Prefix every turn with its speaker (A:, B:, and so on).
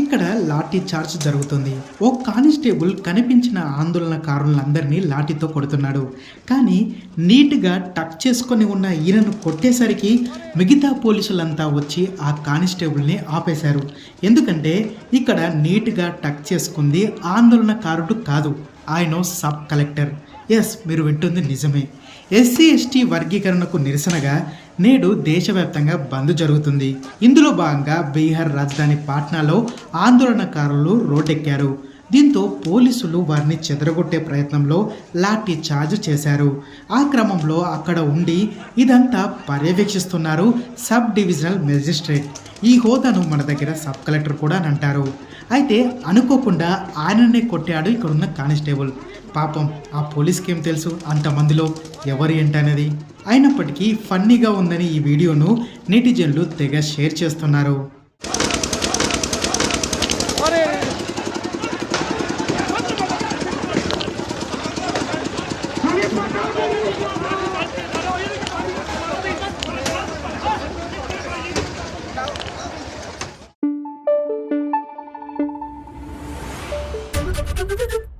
A: ఇక్కడ లాఠీ చార్జ్ జరుగుతుంది. ఓ కానిస్టేబుల్ కనిపించిన ఆందోళనకారులందరినీ లాఠీతో కొడుతున్నాడు. కానీ నీట్గా టక్ చేసుకొని ఉన్న ఈయనను కొట్టేసరికి మిగతా పోలీసులంతా వచ్చి ఆ కానిస్టేబుల్ని ఆపేశారు. ఎందుకంటే ఇక్కడ నీట్గా టక్ చేసుకుంది ఆందోళనకారుడు కాదు. ఆయన సబ్ కలెక్టర్ ఎస్ మీరు వింటుంది నిజమే. ఎస్సీ ఎస్టీ వర్గీకరణకు నిరసనగా నేడు దేశవ్యాప్తంగా బంద్ జరుగుతుంది. ఇందులో భాగంగా బీహార్ రాజధాని పాట్నాలో ఆందోళనకారులు రోడ్డెక్కారు. దీంతో పోలీసులు వారిని చెదరగొట్టే ప్రయత్నంలో లాఠీ చార్జ్ చేశారు. ఆ క్రమంలో అక్కడ ఉండి ఇదంతా పర్యవేక్షిస్తున్నారు సబ్ డివిజనల్ మెజిస్ట్రేట్. ఈ హోదాను మన దగ్గర సబ్ కలెక్టర్ కూడా అని అంటారు అయితే అనుకోకుండా ఆయననే కొట్టాడు ఇక్కడున్న కానిస్టేబుల్. పాపం ఆ పోలీస్కి ఏం తెలుసు? అంతమందిలో ఎవరు ఏంటనేది? అయినప్పటికీ ఫన్నీగా ఉందని ఈ వీడియోను నెటిజన్లు తెగ షేర్ చేస్తున్నారు. どっ!